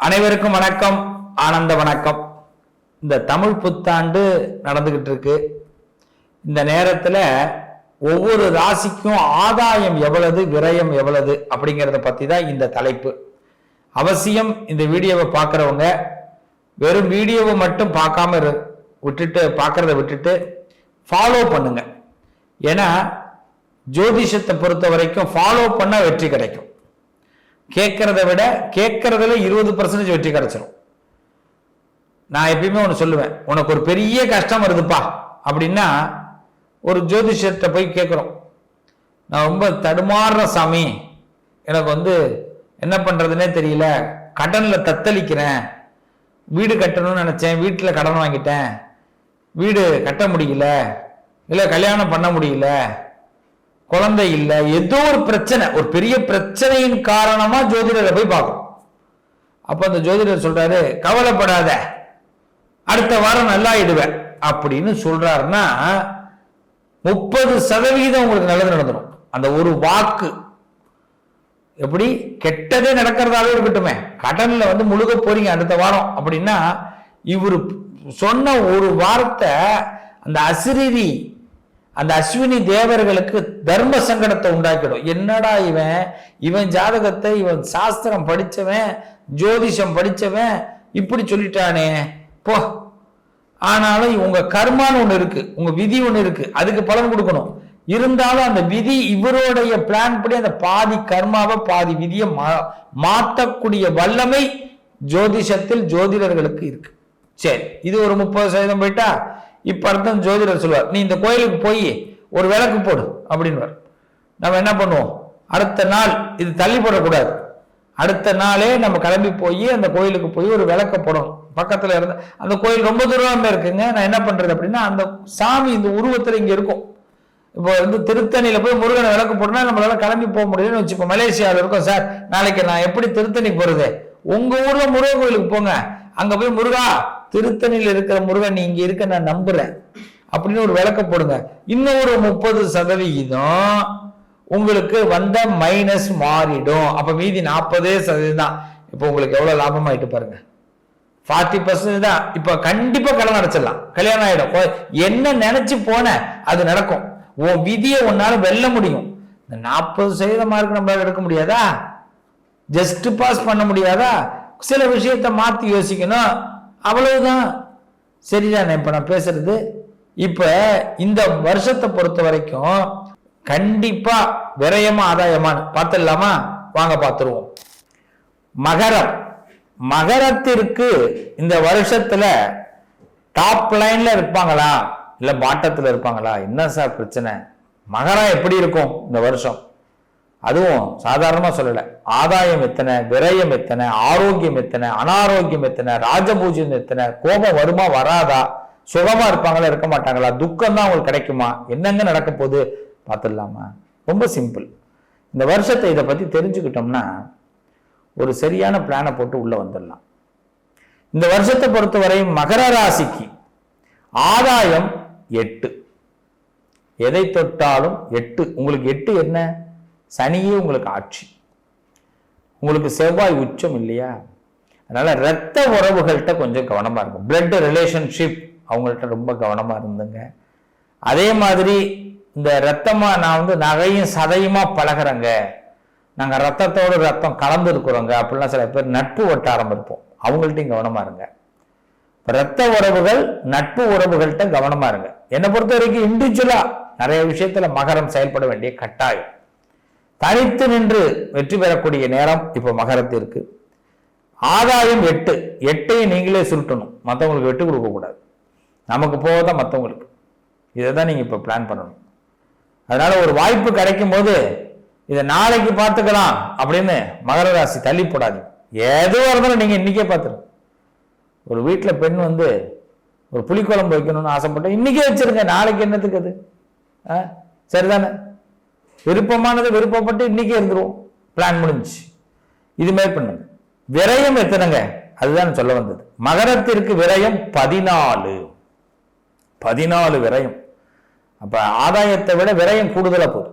அனைவருக்கும் வணக்கம் ஆனந்த வணக்கம். இந்த தமிழ் புத்தாண்டு நடந்துகிட்டு இருக்கு. இந்த நேரத்துல ஒவ்வொரு ராசிக்கும் ஆதாயம் எவ்வளவு விரயம் எவ்வளவு அப்படிங்கிறத பத்தி தான் இந்த தலைப்பு. அவசியம் இந்த வீடியோவை பார்க்குறவங்க வெறும் வீடியோவை மட்டும் பார்க்காம இரு- விட்டுட்டு பார்க்கறத விட்டுட்டு ஃபாலோ பண்ணுங்க. ஏன்னா ஜோதிஷத்தை பொறுத்த வரைக்கும் ஃபாலோ பண்ணா வெற்றி கிடைக்கும். கேட்கறத விட கேட்கறதுல இருபது பர்சன்டேஜ் வெற்றி கிடைச்சிரும். நான் எப்பயுமே ஒன்று சொல்லுவேன் உனக்கு ஒரு பெரிய கஷ்டம் வருதுப்பா அப்படின்னா ஒரு ஜோதிஷத்தை போய் கேட்குறோம். நான் ரொம்ப தடுமாறுற சாமி எனக்கு வந்து என்ன பண்ணுறதுனே தெரியல கடனில் தத்தளிக்கிறேன் வீடு கட்டணும்னு நினச்சேன் வீட்டில் கடன் வாங்கிட்டேன் வீடு கட்ட முடியல இல்லை கல்யாணம் பண்ண முடியல குழந்தை இல்லை ஏதோ ஒரு பிரச்சனை ஒரு பெரிய பிரச்சனையின் காரணமா ஜோதிடரை போய் பார்க்கும் அப்ப அந்த ஜோதிடர் சொல்றாரு கவலைப்படாத அடுத்த வாரம் நல்லா ஆயிடுவேன் அப்படின்னு சொல்றாருன்னா முப்பது சதவிகிதம் உங்களுக்கு நல்லது நடந்துடும் அந்த ஒரு வாக்கு. எப்படி? கெட்டதே நடக்கிறதாவே இருக்கட்டுமே. கடன்ல வந்து முழுக போறீங்க அடுத்த வாரம் அப்படின்னா இவர் சொன்ன ஒரு வார்த்தை அந்த அசிரிதி அந்த அஸ்வினி தேவர்களுக்கு தர்ம சங்கடத்தை உண்டாக்கிடும். என்னடா இவன்? இவன் ஜாதகத்தை இவன் சாஸ்திரம் படித்தவன் ஜோதிஷம் படித்தவன் இப்படி சொல்லிட்டானே. போ. ஆனாலும் உங்க கர்மான்னு ஒன்று இருக்கு உங்க விதி ஒன்று இருக்கு அதுக்கு பலன் கொடுக்கணும். இருந்தாலும் அந்த விதி இவருடைய பிளான் படி அந்த பாதி கர்மாவை பாதி விதியை மா- மாற்றக்கூடிய வல்லமை ஜோதிஷத்தில் ஜோதிடர்களுக்கு இருக்கு. சரி இது ஒரு முப்பது சதவீதம் போயிட்டா? இப்ப அர்த்தம் ஜோதிடர் சொல்லுவார் நீ இந்த கோயிலுக்கு போய் ஒரு விளக்கு போடு அப்படின்னுவார். நம்ம என்ன பண்ணுவோம்? அடுத்த நாள் இது தள்ளி போடக்கூடாது. அடுத்த நாளே நம்ம கிளம்பி போய் அந்த கோயிலுக்கு போய் ஒரு விளக்க போடணும். பக்கத்துல இருந்த அந்த கோயில் ரொம்ப தூரமாக இருக்குங்க. நான் என்ன பண்றது அப்படின்னா அந்த சாமி இந்த உருவத்துல இங்க இருக்கும். இப்போ வந்து திருத்தணியில போய் முருகனை விளக்கு போட்டோம்னா நம்மளால கிளம்பி போக முடியும்னு வச்சுப்போம் மலேசியாவில் இருக்கோம். சார் நாளைக்கு நான் எப்படி திருத்தணி போறது? உங்க ஊர்ல முருகன் கோயிலுக்கு போங்க. அங்க போய் முருகா திருத்தணியில் இருக்கிற முருகன் நீ இங்க இருக்க நான் நம்புறேன். அப்படின்னு ஒரு விளக்க போடுங்க. இன்னும் ஒரு முப்பது சதவிகிதம் உங்களுக்கு வந்த மைனஸ் மாறிடும். அப்ப மீதி நாற்பதே சதவீதம் தான். இப்போ உங்களுக்கு எவ்வளவு லாபமாயிட்டு பாருங்க. ஃபார்ட்டி பர்சன்ட் தான். இப்ப கண்டிப்பா கடன் அடைச்சிடலாம். கல்யாணம் ஆயிடும். என்ன நினைச்சு போன அது நடக்கும். உன் விதியை உன்னால வெல்ல முடியும். இந்த நாற்பது சதவீத மார்க் நம்மளால எடுக்க முடியாதா? ஜஸ்ட் பாஸ் பண்ண முடியாதா? சில விஷயத்த மாத்தி யோசிக்கணும். அவ்வளவுதான். சரிதானே இப்போ நான் பேசுறது? இப்போ இந்த வருஷத்தை பொறுத்த வரைக்கும் கண்டிப்பா விரயமா ஆதாயமான்னு பார்த்துடலாமா? வாங்க பார்த்துருவோம். மகரம். மகரத்திற்கு இந்த வருஷத்துல டாப் லைன்ல இருப்பாங்களா? இல்ல பாட்டத்துல இருப்பாங்களா? என்ன சார் பிரச்சனை? மகரம் எப்படி இருக்கும் இந்த வருஷம்? அதுவும் சாதாரணமாக சொல்லலை. ஆதாயம் எத்தனை விரயம் எத்தனை ஆரோக்கியம் எத்தனை அனாரோக்கியம் எத்தனை ராஜபூஜ்யம் எத்தனை கோபம் வருமா வராதா சுகமா இருப்பாங்களா இருக்க மாட்டாங்களா துக்கம் தான் அவங்களுக்கு கிடைக்குமா என்னங்க நடக்க போகுது பார்த்துடலாமா? ரொம்ப சிம்பிள் இந்த வருஷத்தை இதை பற்றி தெரிஞ்சுக்கிட்டோம்னா ஒரு சரியான பிளானை போட்டு உள்ளே வந்துடலாம். இந்த வருஷத்தை பொறுத்தவரை மகர ராசிக்கு ஆதாயம் எட்டு. எதை தொட்டாலும் எட்டு. உங்களுக்கு எட்டு என்ன? சனியே உங்களுக்கு ஆட்சி. உங்களுக்கு செவ்வாய் உச்சம் இல்லையா? அதனால ரத்த உறவுகள்கிட்ட கொஞ்சம் கவனமாக இருக்கும் பிளட் ரிலேஷன்ஷிப் அவங்கள்ட்ட ரொம்ப கவனமாக இருந்துங்க. அதே மாதிரி இந்த ரத்தமாக நான் வந்து நகையும் சதையுமாக பழகுறேங்க. நாங்கள் ரத்தத்தோடு ரத்தம் கலந்து இருக்கிறோங்க அப்படிலாம் சில பேர் நட்பு வட்டாரம் இருப்போம் அவங்கள்ட்டையும் கவனமாக இருங்க. ரத்த உறவுகள் நட்பு உறவுகள்கிட்ட கவனமாக இருங்க. என்னை பொறுத்த வரைக்கும் இண்டிவிஜுவலாக நிறைய விஷயத்தில் மகரம் செயல்பட வேண்டிய கட்டாயம். தனித்து நின்று வெற்றி பெறக்கூடிய நேரம் இப்போ மகரத்திற்கு. ஆதாயம் எட்டு. எட்டையும் நீங்களே சுருட்டணும். மற்றவங்களுக்கு வெட்டு கொடுக்கக்கூடாது நமக்கு போகதான் மற்றவங்களுக்கு இதை தான் நீங்கள் இப்போ பிளான் பண்ணணும். அதனால் ஒரு வாய்ப்பு கிடைக்கும் போது இதை நாளைக்கு பார்த்துக்கலாம் அப்படின்னு மகர ராசி தள்ளி போடாதீங்க. எதுவாக இருந்தாலும் நீங்கள் இன்றைக்கே பார்த்துருங்க. ஒரு வீட்டில் பெண் வந்து ஒரு புளிக்குழம்பு வைக்கணும்னு ஆசைப்பட்டேன் இன்றைக்கே வச்சுருங்க. நாளைக்கு என்னத்துக்கு அது? ஆ? சரிதானே? விருப்பமானது விருப்பப்பட்டு இன்னைக்கே இருந்துரும். பிளான் முடிஞ்சுச்சு. இது மாதிரி பண்ணுங்க. விரயம் எத்தனைங்க? அதுதான் சொல்ல வந்தது. மகரத்திற்கு விரயம் பதினாலு. பதினாலு விரயம். அப்போ ஆதாயத்தை விட விரயம் கூடுதலாக போகுது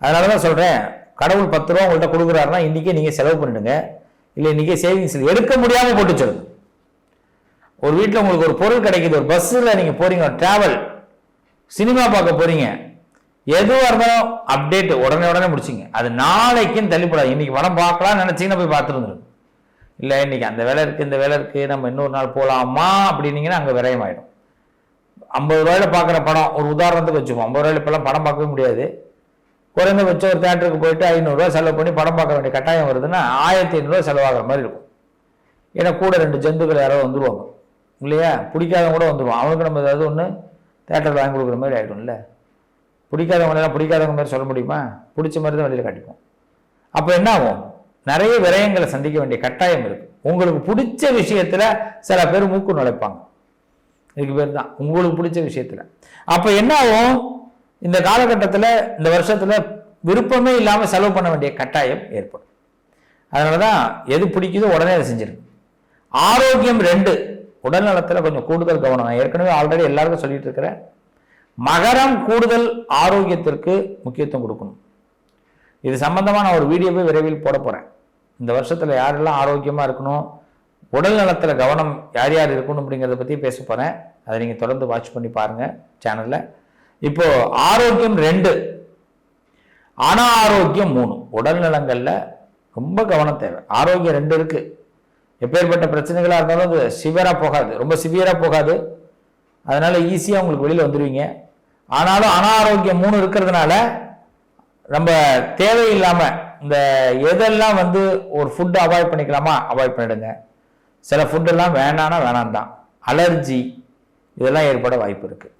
அதனால தான் சொல்கிறேன் கடவுள் பத்து ரூபா உங்கள்கிட்ட கொடுக்குறாருன்னா இன்றைக்கே நீங்கள் செலவு பண்ணிடுங்க. இல்லை இன்றைக்கே சேவிங்ஸ் எடுக்க முடியாமல் போட்டு வச்சிருங்க. ஒரு வீட்டில் உங்களுக்கு ஒரு பொருள் கிடைக்குது. ஒரு பஸ்ஸில் நீங்கள் போகிறீங்க ட்ராவல் சினிமா பார்க்க போகிறீங்க எதுவாக இருந்தாலும் அப்டேட் உடனே உடனே முடிச்சிங்க. அது நாளைக்குன்னு தள்ளிப்படாது இன்னைக்கு படம் பார்க்கலாம்னு நினைச்சீங்கன்னா போய் பார்த்துருந்துருங்க இல்லை இன்னைக்கு அந்த வேலை இருக்குது இந்த வேலை இருக்குது நம்ம இன்னொரு நாள் போகலாமா அப்படின்னீங்கன்னா அங்கே விரயமாயிடும். ஐம்பது ரூபாயில பார்க்குற படம் ஒரு உதாரணத்துக்கு வச்சுப்போம். ஐம்பது ரூபாயில இப்போலாம் படம் பார்க்கவே முடியாது. குறைந்தபட்சம் ஒரு தேட்டருக்கு போயிட்டு ஐநூறுரூவா செலவு பண்ணி படம் பார்க்க வேண்டிய கட்டாயம் வருதுன்னா ஆயிரத்தி ஐநூறுரூவா செலவாகிற மாதிரி இருக்கும். ஏன்னா கூட ரெண்டு ஜந்துக்கள் யாரோ வந்துடுவாங்க இல்லையா? பிடிக்காதவங்க கூட வந்துடுவோம் அவனுக்கு நம்ம ஏதாவது ஒன்று தேட்டரில் வாங்கி கொடுக்குற மாதிரி ஆகிடும்ல பிடிக்காதவங்களெல்லாம் பிடிக்காதவங்க மாதிரி சொல்ல முடியுமா? பிடிச்ச மாதிரி தான் வெளியில் காட்டிப்போம். அப்போ என்ன ஆகும்? நிறைய விரயங்களை சந்திக்க வேண்டிய கட்டாயம் இருக்குது உங்களுக்கு பிடிச்ச விஷயத்தில் சில பேர் மூக்கு நுழைப்பாங்க. இதுக்கு பேர் தான். உங்களுக்கு பிடிச்ச விஷயத்தில். அப்போ என்ன ஆகும்? இந்த காலகட்டத்தில் இந்த வருஷத்தில் விருப்பமே இல்லாமல் செலவு பண்ண வேண்டிய கட்டாயம் ஏற்படும். அதனாலதான் எது பிடிக்குதோ உடனே அதை செஞ்சிருக்கு ஆரோக்கியம் ரெண்டு. உடல்நலத்தில் கொஞ்சம் கூடுதல் கவனம். நான் ஏற்கனவே ஆல்ரெடி எல்லாருக்கும் சொல்லிட்டு இருக்கிறேன். மகரம் கூடுதல் ஆரோக்கியத்திற்கு முக்கியத்துவம் கொடுக்கணும். இது சம்பந்தமா நான் ஒரு வீடியோவை விரைவில் போட போகிறேன் இந்த வருஷத்தில் யாரெல்லாம் ஆரோக்கியமாக இருக்கணும் உடல் நலத்தில் கவனம் யார் யார் இருக்கணும் அப்படிங்கிறத பற்றி பேச போகிறேன் அதை நீங்கள் தொடர்ந்து வாட்ச் பண்ணி பாருங்கள் சேனலில் இப்போது ஆரோக்கியம் ரெண்டு அன ஆரோக்கியம் மூணு. உடல் நலங்களில் ரொம்ப கவனம் தேவை. ஆரோக்கியம் ரெண்டு இருக்குது எப்பேற்பட்ட பிரச்சனைகளாக இருந்தாலும் அது சிவியராக போகாது. ரொம்ப சிவியராக போகாது. அதனால் ஈஸியாக உங்களுக்கு வெளியில் வந்துடுவீங்க ஆனாலும் அனாரோக்கியம் மூணு இருக்கிறதுனால நம்ம தேவையில்லாமல் இந்த எதெல்லாம் வந்து ஒரு ஃபுட்டு அவாய்ட் பண்ணிக்கலாமா? அவாய்ட் பண்ணிடுங்க. சில ஃபுட்டெல்லாம் வேணான்னா வேணாம் தான் அலர்ஜி இதெல்லாம் ஏற்பட வாய்ப்பு இருக்குது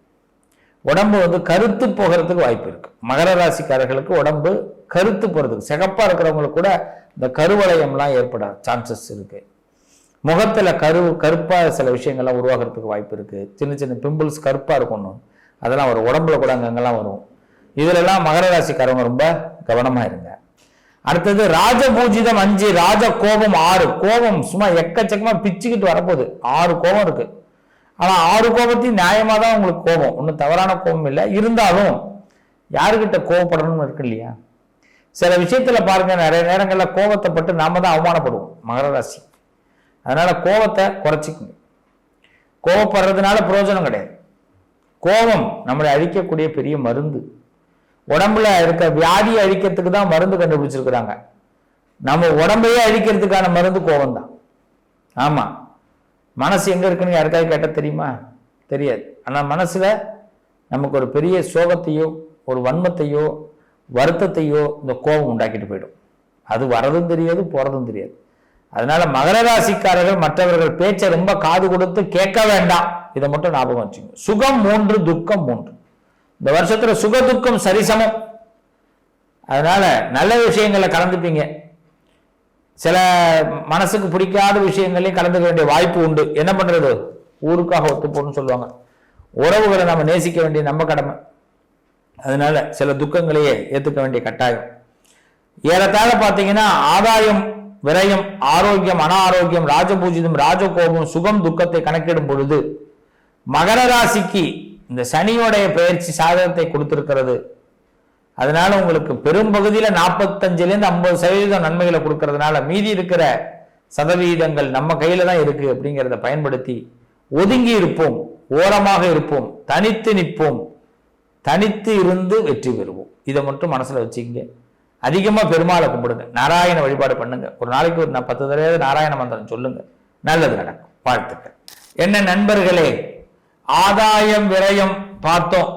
உடம்பு வந்து கருத்து போகிறதுக்கு வாய்ப்பு இருக்குது மகர ராசிக்காரர்களுக்கு உடம்பு கருத்து போகிறதுக்கு சிகப்பாக இருக்கிறவங்களுக்கு கூட இந்த கருவளையம்லாம் ஏற்பட சான்சஸ் இருக்குது முகத்தில் கரு கருப்பாக சில விஷயங்கள்லாம் உருவாகிறதுக்கு வாய்ப்பு இருக்குது சின்ன சின்ன பிம்பிள்ஸ் கருப்பாக இருக்கணும். அதெல்லாம் வரும். உடம்புல கூட அங்கங்கெல்லாம் வரும். இதுலெல்லாம் மகர ராசிக்காரவங்க ரொம்ப கவனமாக இருங்க. அடுத்தது ராஜபூஜிதம் அஞ்சு ராஜ கோபம் ஆறு. கோபம் சும்மா எக்கச்சக்கமாக பிச்சுக்கிட்டு வரப்போகுது. ஆறு கோபம் இருக்குது ஆனால் ஆறு கோபத்தையும் நியாயமாக தான் உங்களுக்கு கோபம். ஒன்றும் தவறான கோபம் இல்லை. இருந்தாலும் யாருக்கிட்ட கோபப்படணும்னு இருக்கு இல்லையா? சில விஷயத்தில் பாருங்க நிறைய நேரங்களில் கோபத்தை பட்டு நாம தான் அவமானப்படுவோம். மகர ராசி. அதனால் கோபத்தை குறைச்சிக்கணும். கோபப்படுறதுனால பிரயோஜனம் கிடையாது. கோபம் நம்மளை அழிக்கக்கூடிய பெரிய மருந்து. உடம்புல இருக்க வியாதியை அழிக்கிறதுக்கு தான் மருந்து கண்டுபிடிச்சிருக்கிறாங்க. நம்ம உடம்பையே அழிக்கிறதுக்கான மருந்து கோபம் தான் ஆமாம் மனசு எங்கே இருக்குன்னு யாருக்காவது கேட்ட தெரியுமா? தெரியாது. ஆனால் மனசில் நமக்கு ஒரு பெரிய சோகத்தையோ ஒரு வன்மத்தையோ வருத்தத்தையோ இந்த கோபம் உண்டாக்கிட்டு போயிடும். அது வரதும் தெரியாது போகிறதும் தெரியாது. அதனால மகர ராசிக்காரர்கள் மற்றவர்கள் பேச்சை ரொம்ப காது கொடுத்து கேட்க வேண்டாம். இதை மட்டும் ஞாபகம் வச்சுக்கோங்க. சுகம் மூன்று துக்கம் மூன்று. இந்த வருஷத்துல சுக துக்கம் சரிசமம். அதனால நல்ல விஷயங்களை கலந்துப்பீங்க. சில மனசுக்கு பிடிக்காத விஷயங்களையும் கலந்துக்க வேண்டிய வாய்ப்பு உண்டு. என்ன பண்றது? ஊருக்காக ஒத்து போகணும்னு சொல்லுவாங்க. உறவுகளை நம்ம நேசிக்க வேண்டிய நம்ம கடமை. அதனால சில துக்கங்களையே ஏற்றுக்க வேண்டிய கட்டாயம். ஏறத்தாழ பார்த்தீங்கன்னா ஆதாயம் விரயம் ஆரோக்கியம் அன ஆரோக்கியம் ராஜபூஜிதம் ராஜகோபம் சுகம் துக்கத்தை கணக்கிடும் பொழுது மகர ராசிக்கு இந்த சனியோடைய பயிற்சி சாதகத்தை கொடுத்திருக்கிறது. அதனால உங்களுக்கு பெரும் பகுதியில ஐம்பது சதவீதம் நன்மைகளை கொடுக்கறதுனால மீதி இருக்கிற சதவீதங்கள் நம்ம கையில தான் இருக்கு அப்படிங்கிறத பயன்படுத்தி ஒதுங்கி இருப்போம் ஓரமாக இருப்போம் தனித்து நிற்போம் தனித்து இருந்து வெற்றி பெறுவோம். இதை மட்டும் மனசுல வச்சுக்கங்க. அதிகமாக பெருமாளை கும்பிடுங்க. நாராயண வழிபாடு பண்ணுங்க. ஒரு நாளைக்கு ஒரு பத்து தடவை நாராயண மந்திரம் சொல்லுங்க. நல்லது நடக்கும். வாழ்த்துக்கள். என்ன நண்பர்களே ஆதாயம் விரயம் பார்த்தோம்.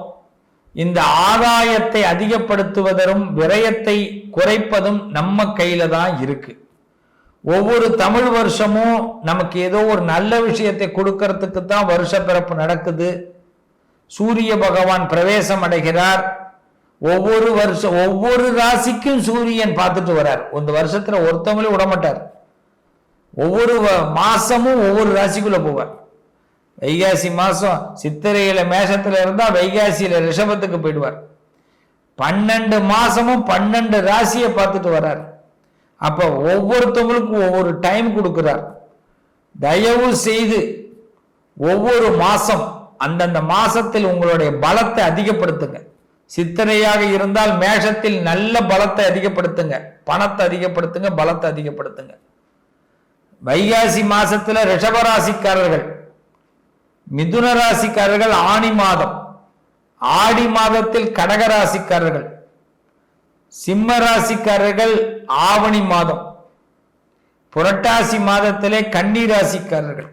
இந்த ஆதாயத்தை அதிகப்படுத்துவதும் விரயத்தை குறைப்பதும் நம்ம கையில தான் இருக்கு. ஒவ்வொரு தமிழ் வருஷமும் நமக்கு ஏதோ ஒரு நல்ல விஷயத்தை கொடுக்கறதுக்கு தான் வருஷ பிறப்பு நடக்குது. சூரிய பகவான் பிரவேசம் அடைகிறார். ஒவ்வொரு வருஷம் ஒவ்வொரு ராசிக்கும் சூரியன் பார்த்துட்டு வரார் இந்த வருஷத்துல ஒருத்தவங்களே விடமாட்டார். ஒவ்வொரு வ- மாசமும் ஒவ்வொரு ராசிக்குள்ள போவார். வைகாசி மாசம் சித்திரையில மேஷத்துல இருந்தா வைகாசியில ரிஷபத்துக்கு போயிடுவார். பன்னெண்டு மாசமும் பன்னெண்டு ராசியை பார்த்துட்டு வர்றார். அப்ப ஒவ்வொருத்தவங்களுக்கும் ஒவ்வொரு டைம் கொடுக்கிறார். தயவு செய்து ஒவ்வொரு மாசம் அந்தந்த மாசத்தில் உங்களுடைய பலத்தை அதிகப்படுத்துங்க. சித்தனையாக இருந்தால் மேஷத்தில் நல்ல பலத்தை அதிகப்படுத்துங்க. பணத்தை அதிகப்படுத்துங்க பலத்தை அதிகப்படுத்துங்க. வைகாசி மாசத்துல ரிஷபராசிக்காரர்கள் மிதுன ராசிக்காரர்கள் ஆணி மாதம். ஆடி மாதத்தில் கடக ராசிக்காரர்கள் சிம்ம ராசிக்காரர்கள் ஆவணி மாதம். புரட்டாசி மாதத்திலே கன்னி ராசிக்காரர்கள்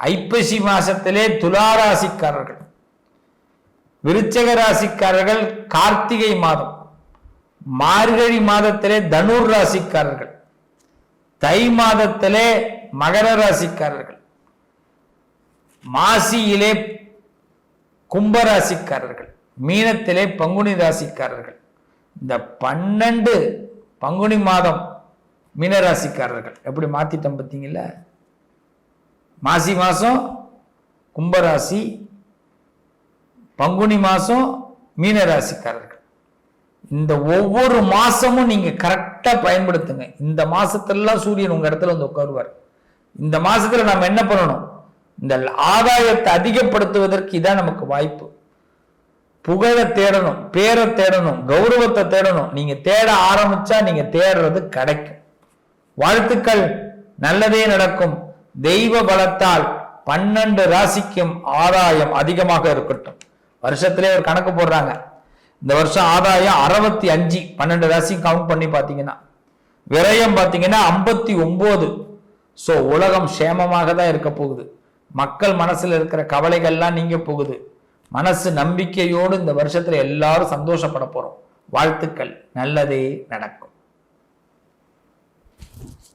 ஐப்பசி மாசத்திலே துலா ராசிக்காரர்கள். விருச்சக ராசிக்காரர்கள் கார்த்திகை மாதம். மார்கழி மாதத்திலே தனுர் ராசிக்காரர்கள். தை மாதத்திலே மகர ராசிக்காரர்கள். மாசியிலே கும்பராசிக்காரர்கள் மீனத்திலே பங்குனி ராசிக்காரர்கள். இந்த பன்னெண்டு பங்குனி மாதம் மீனராசிக்காரர்கள் எப்படி மாற்றிட்டோம் பார்த்தீங்களா? மாசி மாதம் கும்பராசி பங்குனி மாதம் மீன ராசிக்காரர்கள் இந்த ஒவ்வொரு மாதமும் நீங்கள் கரெக்டாக பயன்படுத்துங்க. இந்த மாதத்துலலாம் சூரியன் உங்கள் இடத்துல வந்து உட்காருவார். இந்த மாதத்தில் நாம் என்ன பண்ணணும்? இந்த ஆதாயத்தை அதிகப்படுத்துவதற்கு இதான் நமக்கு வாய்ப்பு. புகழை தேடணும் பேரை தேடணும் கௌரவத்தை தேடணும். நீங்கள் தேட ஆரம்பிச்சா நீங்கள் தேடுறது கிடைக்கும். வாழ்த்துக்கள். நல்லதே நடக்கும். தெய்வ பலத்தால் பன்னெண்டு ராசிக்கும் ஆதாயம் அதிகமாக இருக்கட்டும். வருஷத்திலே ஒரு கணக்கு போடுறாங்க. இந்த வருஷம் ஆதாயம் அறுபத்தி அஞ்சு பன்னெண்டு ராசி கவுண்ட் பண்ணி பார்த்தீங்கன்னா விரயம் பார்த்தீங்கன்னா ஐம்பத்தி ஒம்பது ஸோ உலகம் சேமமாக தான் இருக்க போகுது. மக்கள் மனசில் இருக்கிற கவலைகள்லாம் நீங்க போகுது. மனசு நம்பிக்கையோடு இந்த வருஷத்தில் எல்லாரும் சந்தோஷப்பட போகிறோம் வாழ்த்துக்கள். நல்லதே நடக்கும்.